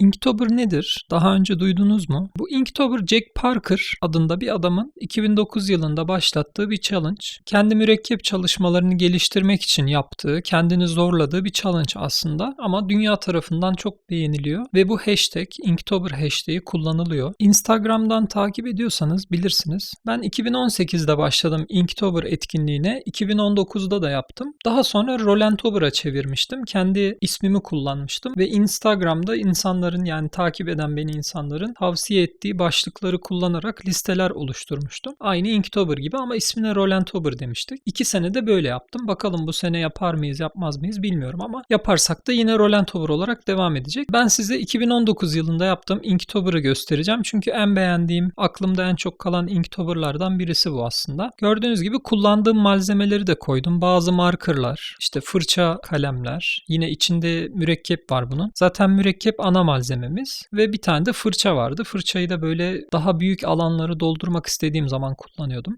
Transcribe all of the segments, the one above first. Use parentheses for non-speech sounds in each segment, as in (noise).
Inktober nedir? Daha önce duydunuz mu? Bu Inktober Jack Parker adında bir adamın 2009 yılında başlattığı bir challenge. Kendi mürekkep çalışmalarını geliştirmek için yaptığı, kendini zorladığı bir challenge aslında ama dünya tarafından çok beğeniliyor ve bu hashtag Inktober hashtag'i kullanılıyor. Instagram'dan takip ediyorsanız bilirsiniz. Ben 2018'de başladım Inktober etkinliğine, 2019'da da yaptım. Daha sonra Rolantober'a çevirmiştim. Kendi ismimi kullanmıştım ve Instagram'da insanların yani takip eden beni insanların tavsiye ettiği başlıkları kullanarak listeler oluşturmuştum. Aynı Inktober gibi ama ismine Rolantober demiştik. İki sene de böyle yaptım. Bakalım bu sene yapar mıyız yapmaz mıyız bilmiyorum ama yaparsak da yine Rolantober olarak devam edecek. Ben size 2019 yılında yaptığım Inktober'ı göstereceğim. Çünkü en beğendiğim, aklımda en çok kalan Inktober'lardan birisi bu aslında. Gördüğünüz gibi kullandığım malzemeleri de koydum. Bazı markerlar, işte fırça kalemler, yine içinde mürekkep var bunun. Zaten mürekkep ana malzememiz ve bir tane de fırça vardı. Fırçayı da böyle daha büyük alanları doldurmak istediğim zaman kullanıyordum.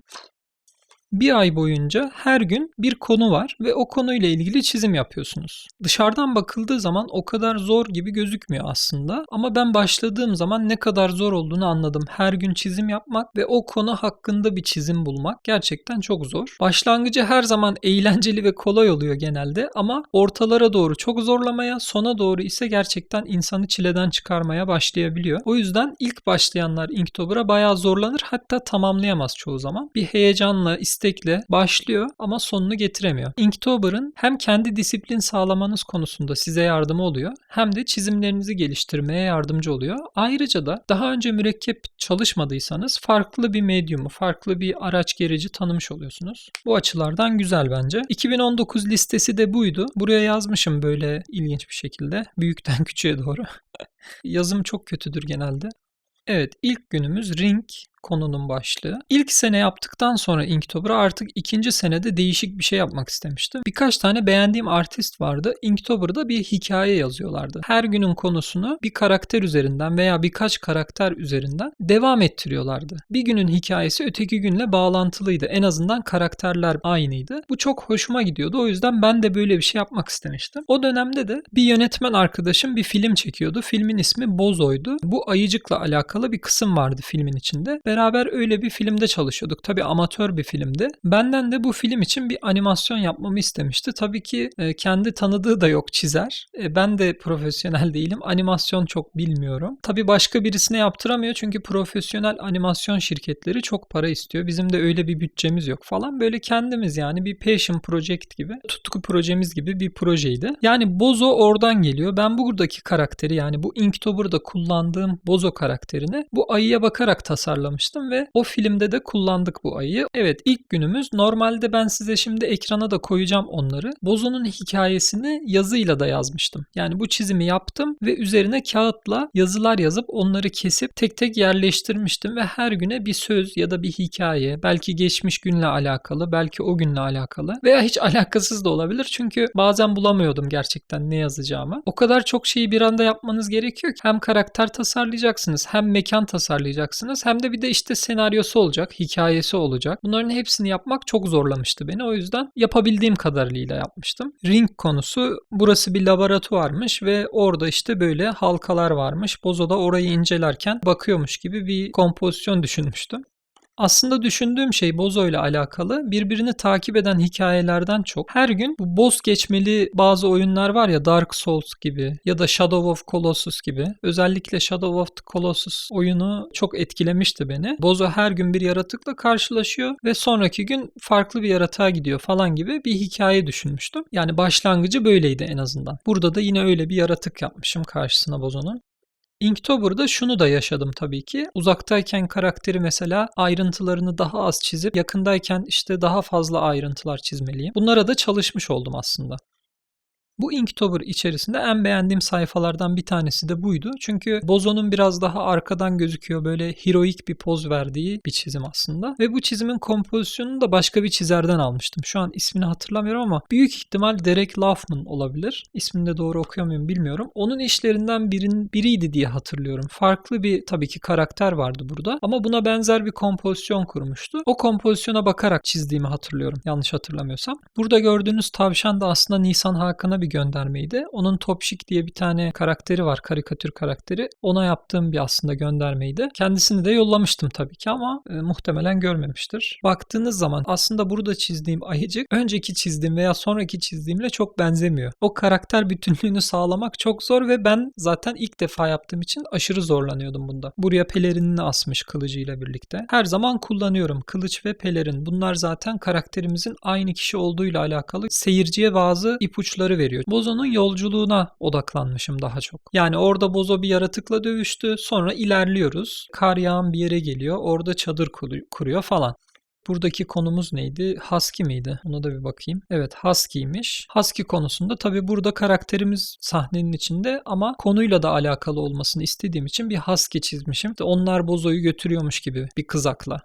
Bir ay boyunca her gün bir konu var ve o konuyla ilgili çizim yapıyorsunuz. Dışarıdan bakıldığı zaman o kadar zor gibi gözükmüyor aslında ama ben başladığım zaman ne kadar zor olduğunu anladım. Her gün çizim yapmak ve o konu hakkında bir çizim bulmak gerçekten çok zor. Başlangıcı her zaman eğlenceli ve kolay oluyor genelde ama ortalara doğru çok zorlamaya, sona doğru ise gerçekten insanı çileden çıkarmaya başlayabiliyor. O yüzden ilk başlayanlar Inktober'a bayağı zorlanır hatta tamamlayamaz çoğu zaman. Bir heyecanla, istekle başlıyor ama sonunu getiremiyor. Inktober'ın hem kendi disiplin sağlamanız konusunda size yardımı oluyor hem de çizimlerinizi geliştirmeye yardımcı oluyor. Ayrıca da daha önce mürekkep çalışmadıysanız farklı bir medyumu, farklı bir araç gereci tanımış oluyorsunuz. Bu açılardan güzel bence. 2019 listesi de buydu. Buraya yazmışım böyle ilginç bir şekilde. Büyükten (laughs) küçüğe doğru. (laughs) Yazım çok kötüdür genelde. Evet ilk günümüz ring konunun başlığı. İlk sene yaptıktan sonra Inktober'a artık ikinci senede değişik bir şey yapmak istemiştim. Birkaç tane beğendiğim artist vardı. Inktober'da bir hikaye yazıyorlardı. Her günün konusunu bir karakter üzerinden veya birkaç karakter üzerinden devam ettiriyorlardı. Bir günün hikayesi öteki günle bağlantılıydı. En azından karakterler aynıydı. Bu çok hoşuma gidiyordu. O yüzden ben de böyle bir şey yapmak istemiştim. O dönemde de bir yönetmen arkadaşım bir film çekiyordu. Filmin ismi Bozo'ydu. Bu ayıcıkla alakalı bir kısım vardı filmin içinde. Beraber öyle bir filmde çalışıyorduk. Tabii amatör bir filmdi. Benden de bu film için bir animasyon yapmamı istemişti. Tabii ki e, kendi tanıdığı da yok çizer. E, ben de profesyonel (laughs) değilim. Animasyon çok bilmiyorum. Tabii başka birisine yaptıramıyor çünkü profesyonel animasyon şirketleri çok para istiyor. Bizim de öyle bir bütçemiz yok falan. Böyle kendimiz yani bir passion project gibi, tutku projemiz gibi bir projeydi. Yani Bozo oradan geliyor. Ben buradaki karakteri yani bu Inktober'da kullandığım Bozo karakterini bu ayıya bakarak tasarlamıştım ve o filmde de kullandık bu ayıyı. Evet ilk günümüz. Normalde ben size şimdi ekrana da koyacağım onları. Bozo'nun hikayesini yazıyla da yazmıştım. Yani bu çizimi yaptım ve üzerine kağıtla yazılar yazıp onları kesip tek tek yerleştirmiştim ve her güne bir söz ya da bir hikaye, belki geçmiş günle alakalı, belki o günle alakalı veya hiç (laughs) alakasız da olabilir. Çünkü bazen bulamıyordum gerçekten ne yazacağımı. O kadar çok şeyi bir anda yapmanız gerekiyor ki hem karakter tasarlayacaksınız, hem mekan tasarlayacaksınız, hem de bir de işte senaryosu olacak, hikayesi olacak. Bunların hepsini yapmak çok zorlamıştı beni. O yüzden yapabildiğim kadarıyla yapmıştım. Ring konusu burası bir laboratuvarmış ve orada işte böyle halkalar varmış. Bozo da orayı incelerken bakıyormuş gibi bir kompozisyon düşünmüştüm. Aslında düşündüğüm şey Bozo ile alakalı birbirini takip eden hikayelerden çok her gün bu boss geçmeli bazı oyunlar var ya Dark Souls gibi ya da Shadow of Colossus gibi. Özellikle Shadow of the Colossus oyunu çok etkilemişti beni. Bozo her gün bir yaratıkla karşılaşıyor ve sonraki gün farklı bir yaratığa gidiyor falan gibi bir hikaye düşünmüştüm. Yani başlangıcı böyleydi en azından. Burada da yine öyle bir yaratık yapmışım karşısına Bozo'nun. Inktober'da şunu da yaşadım tabii ki. Uzaktayken karakteri mesela ayrıntılarını daha az çizip yakındayken işte daha fazla ayrıntılar çizmeliyim. Bunlara da çalışmış oldum aslında. Bu Inktober içerisinde en beğendiğim sayfalardan bir tanesi de buydu. Çünkü Bozo'nun biraz daha arkadan gözüküyor böyle heroik bir poz verdiği bir çizim aslında. Ve bu çizimin kompozisyonunu da başka bir çizerden almıştım. Şu an ismini hatırlamıyorum ama büyük ihtimal Derek Laufman olabilir. İsmini de doğru okuyor muyum bilmiyorum. Onun işlerinden birin, biriydi diye hatırlıyorum. Farklı bir tabii ki karakter vardı burada. Ama buna benzer bir kompozisyon kurmuştu. O kompozisyona bakarak çizdiğimi hatırlıyorum. Yanlış hatırlamıyorsam. Burada gördüğünüz tavşan da aslında Nisan Hakan'a bir göndermeydi. Onun Topşik diye bir tane karakteri var, karikatür karakteri. Ona yaptığım bir aslında göndermeydi. Kendisini de yollamıştım tabii ki ama e, muhtemelen görmemiştir. Baktığınız zaman aslında burada çizdiğim ayıcık önceki çizdiğim veya sonraki çizdiğimle çok benzemiyor. O karakter bütünlüğünü sağlamak çok zor ve ben zaten ilk defa yaptığım için aşırı zorlanıyordum bunda. Buraya pelerinini asmış kılıcıyla birlikte. Her zaman kullanıyorum. Kılıç ve pelerin. Bunlar zaten karakterimizin aynı kişi olduğuyla alakalı seyirciye bazı ipuçları veriyor. Bozo'nun yolculuğuna odaklanmışım daha çok. Yani orada Bozo bir yaratıkla dövüştü. Sonra ilerliyoruz. Kar yağan bir yere geliyor. Orada çadır kuruyor falan. Buradaki konumuz neydi? Husky miydi? Ona da bir bakayım. Evet Husky'ymiş. Husky konusunda tabi burada karakterimiz sahnenin içinde ama konuyla da alakalı olmasını istediğim için bir Husky çizmişim. Onlar Bozo'yu götürüyormuş gibi bir kızakla.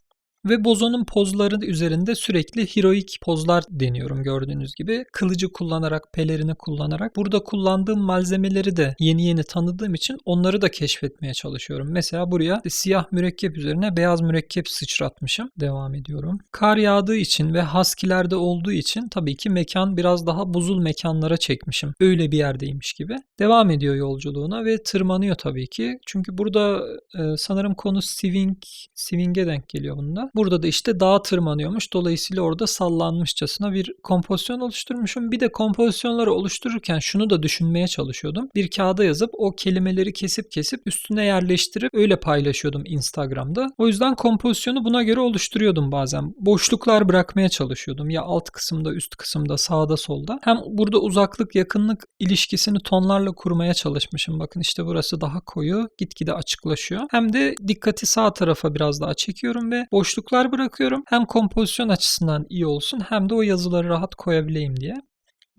Ve Bozo'nun pozları üzerinde sürekli heroik pozlar deniyorum gördüğünüz gibi. Kılıcı kullanarak, pelerini kullanarak. Burada kullandığım malzemeleri de yeni yeni tanıdığım için onları da keşfetmeye çalışıyorum. Mesela buraya siyah mürekkep üzerine beyaz mürekkep sıçratmışım. Devam ediyorum. Kar yağdığı için ve haskilerde olduğu için tabii ki mekan biraz daha buzul mekanlara çekmişim. Öyle bir yerdeymiş gibi. Devam ediyor yolculuğuna ve tırmanıyor tabii ki. Çünkü burada e, sanırım konu swing, swing'e denk geliyor bunda. Burada da işte dağa tırmanıyormuş. Dolayısıyla orada sallanmışçasına bir kompozisyon oluşturmuşum. Bir de kompozisyonları oluştururken şunu da düşünmeye çalışıyordum. Bir kağıda yazıp o kelimeleri kesip kesip üstüne yerleştirip öyle paylaşıyordum Instagram'da. O yüzden kompozisyonu buna göre oluşturuyordum bazen. Boşluklar bırakmaya çalışıyordum. Ya alt kısımda, üst kısımda, sağda, solda. Hem burada uzaklık, yakınlık ilişkisini tonlarla kurmaya çalışmışım. Bakın işte burası daha koyu, gitgide açıklaşıyor. Hem de dikkati sağ tarafa biraz daha çekiyorum ve boşluk boşluklar bırakıyorum. Hem kompozisyon açısından iyi olsun hem de o yazıları rahat koyabileyim diye.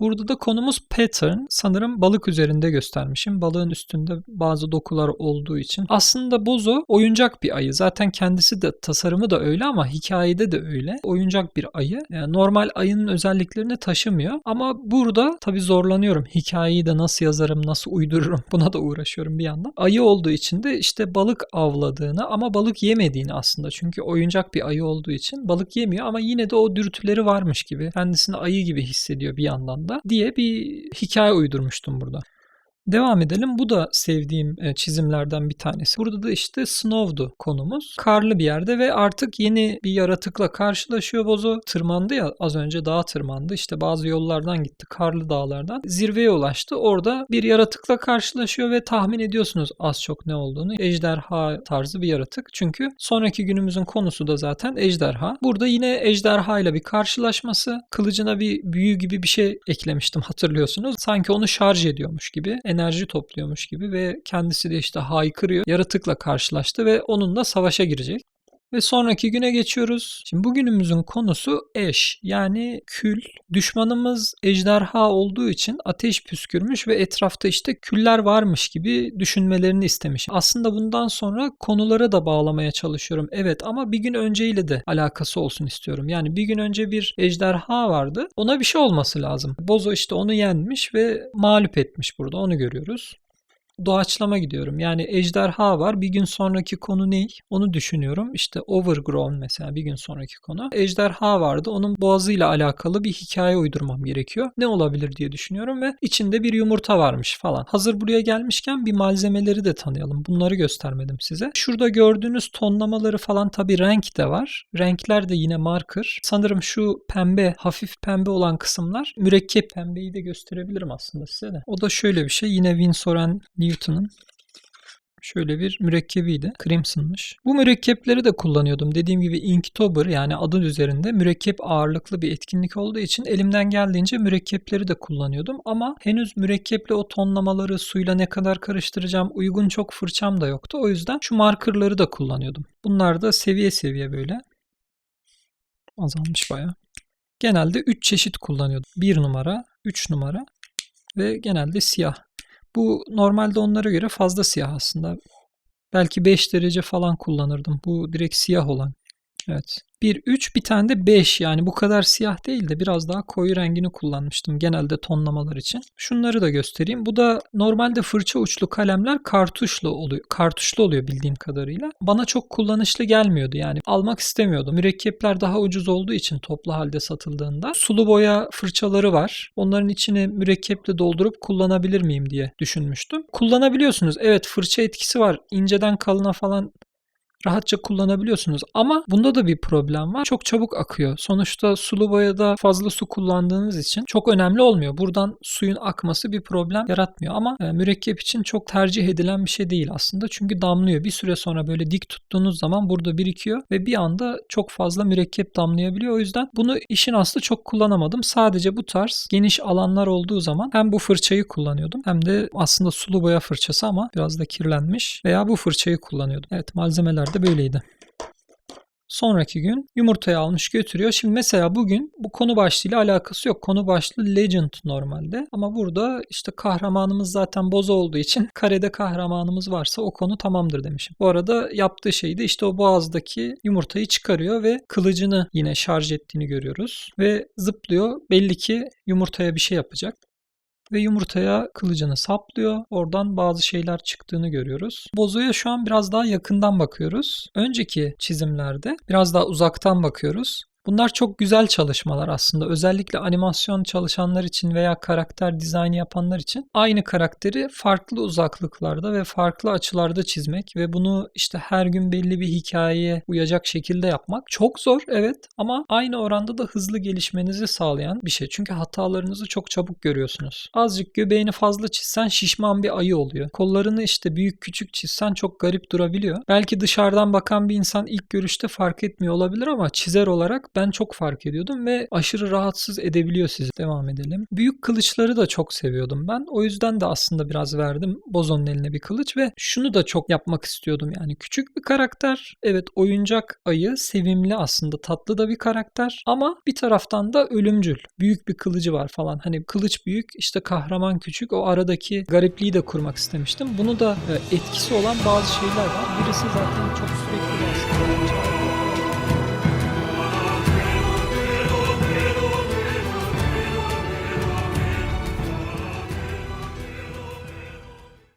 Burada da konumuz pattern. Sanırım balık üzerinde göstermişim. Balığın üstünde bazı dokular olduğu için. Aslında Bozo oyuncak bir ayı. Zaten kendisi de tasarımı da öyle ama hikayede de öyle. Oyuncak bir ayı. Yani normal ayının özelliklerini taşımıyor. Ama burada tabii zorlanıyorum. Hikayeyi de nasıl yazarım, nasıl uydururum (laughs) buna da uğraşıyorum bir yandan. Ayı olduğu için de işte balık avladığını ama balık yemediğini aslında. Çünkü oyuncak bir ayı olduğu için balık yemiyor ama yine de o dürtüleri varmış gibi. Kendisini ayı gibi hissediyor bir yandan diye bir hikaye uydurmuştum burada. Devam edelim. Bu da sevdiğim e, çizimlerden bir tanesi. Burada da işte Snow'du konumuz. Karlı bir yerde ve artık yeni bir yaratıkla karşılaşıyor Bozo. Tırmandı ya az önce dağa tırmandı. İşte bazı yollardan gitti. Karlı dağlardan. Zirveye ulaştı. Orada bir yaratıkla karşılaşıyor ve tahmin ediyorsunuz az çok ne olduğunu. Ejderha tarzı bir yaratık. Çünkü sonraki günümüzün konusu da zaten ejderha. Burada yine ejderha ile bir karşılaşması. Kılıcına bir büyü gibi bir şey eklemiştim hatırlıyorsunuz. Sanki onu şarj ediyormuş gibi enerji topluyormuş gibi ve kendisi de işte haykırıyor. Yaratıkla karşılaştı ve onunla savaşa girecek. Ve sonraki güne geçiyoruz. Şimdi bugünümüzün konusu eş yani kül. Düşmanımız ejderha olduğu için ateş püskürmüş ve etrafta işte küller varmış gibi düşünmelerini istemiş. Aslında bundan sonra konulara da bağlamaya çalışıyorum. Evet ama bir gün önceyle de alakası olsun istiyorum. Yani bir gün önce bir ejderha vardı. Ona bir şey olması lazım. Bozo işte onu yenmiş ve mağlup etmiş burada. Onu görüyoruz doğaçlama gidiyorum. Yani ejderha var. Bir gün sonraki konu ne? Onu düşünüyorum. İşte overgrown mesela bir gün sonraki konu. Ejderha vardı. Onun boğazıyla alakalı bir hikaye uydurmam gerekiyor. Ne olabilir diye düşünüyorum ve içinde bir yumurta varmış falan. Hazır buraya gelmişken bir malzemeleri de tanıyalım. Bunları göstermedim size. Şurada gördüğünüz tonlamaları falan tabi renk de var. Renkler de yine marker. Sanırım şu pembe, hafif pembe olan kısımlar mürekkep pembeyi de gösterebilirim aslında size de. O da şöyle bir şey. Yine Winsoren Newton'un şöyle bir mürekkebiydi. Crimson'mış. Bu mürekkepleri de kullanıyordum. Dediğim gibi Inktober yani adı üzerinde mürekkep ağırlıklı bir etkinlik olduğu için elimden geldiğince mürekkepleri de kullanıyordum. Ama henüz mürekkeple o tonlamaları suyla ne kadar karıştıracağım uygun çok fırçam da yoktu. O yüzden şu markerları da kullanıyordum. Bunlar da seviye seviye böyle. Azalmış baya. Genelde 3 çeşit kullanıyordum. 1 numara, 3 numara ve genelde siyah. Bu normalde onlara göre fazla siyah aslında. Belki 5 derece falan kullanırdım. Bu direkt siyah olan Evet. 1, 3 bir tane de 5 yani bu kadar siyah değil de biraz daha koyu rengini kullanmıştım genelde tonlamalar için. Şunları da göstereyim. Bu da normalde fırça uçlu kalemler kartuşlu oluyor. Kartuşlu oluyor bildiğim kadarıyla. Bana çok kullanışlı gelmiyordu yani. Almak istemiyordum. Mürekkepler daha ucuz olduğu için toplu halde satıldığında. Sulu boya fırçaları var. Onların içine mürekkeple doldurup kullanabilir miyim diye düşünmüştüm. Kullanabiliyorsunuz. Evet fırça etkisi var. İnceden kalına falan rahatça kullanabiliyorsunuz. Ama bunda da bir problem var. Çok çabuk akıyor. Sonuçta sulu boyada fazla su kullandığınız için çok önemli olmuyor. Buradan suyun akması bir problem yaratmıyor. Ama e, mürekkep için çok tercih edilen bir şey değil aslında. Çünkü damlıyor. Bir süre sonra böyle dik tuttuğunuz zaman burada birikiyor ve bir anda çok fazla mürekkep damlayabiliyor. O yüzden bunu işin aslı çok kullanamadım. Sadece bu tarz geniş alanlar olduğu zaman hem bu fırçayı kullanıyordum hem de aslında sulu boya fırçası ama biraz da kirlenmiş veya bu fırçayı kullanıyordum. Evet malzemeler de böyleydi. Sonraki gün yumurtayı almış götürüyor. Şimdi mesela bugün bu konu başlığıyla alakası yok. Konu başlığı Legend normalde. Ama burada işte kahramanımız zaten boz olduğu için (laughs) karede kahramanımız varsa o konu tamamdır demişim. Bu arada yaptığı şey de işte o boğazdaki yumurtayı çıkarıyor ve kılıcını yine şarj ettiğini görüyoruz. Ve zıplıyor. Belli ki yumurtaya bir şey yapacak ve yumurtaya kılıcını saplıyor. Oradan bazı şeyler çıktığını görüyoruz. Bozoya şu an biraz daha yakından bakıyoruz. Önceki çizimlerde biraz daha uzaktan bakıyoruz. Bunlar çok güzel çalışmalar aslında. Özellikle animasyon çalışanlar için veya karakter dizaynı yapanlar için aynı karakteri farklı uzaklıklarda ve farklı açılarda çizmek ve bunu işte her gün belli bir hikayeye uyacak şekilde yapmak çok zor evet ama aynı oranda da hızlı gelişmenizi sağlayan bir şey. Çünkü hatalarınızı çok çabuk görüyorsunuz. Azıcık göbeğini fazla çizsen şişman bir ayı oluyor. Kollarını işte büyük küçük çizsen çok garip durabiliyor. Belki dışarıdan bakan bir insan ilk görüşte fark etmiyor olabilir ama çizer olarak ben çok fark ediyordum ve aşırı rahatsız edebiliyor sizi. Devam edelim. Büyük kılıçları da çok seviyordum ben. O yüzden de aslında biraz verdim Bozo'nun eline bir kılıç ve şunu da çok yapmak istiyordum. Yani küçük bir karakter. Evet oyuncak ayı sevimli aslında tatlı da bir karakter ama bir taraftan da ölümcül. Büyük bir kılıcı var falan. Hani kılıç büyük işte kahraman küçük. O aradaki garipliği de kurmak istemiştim. Bunu da e, etkisi olan bazı şeyler var. Birisi zaten çok sürekli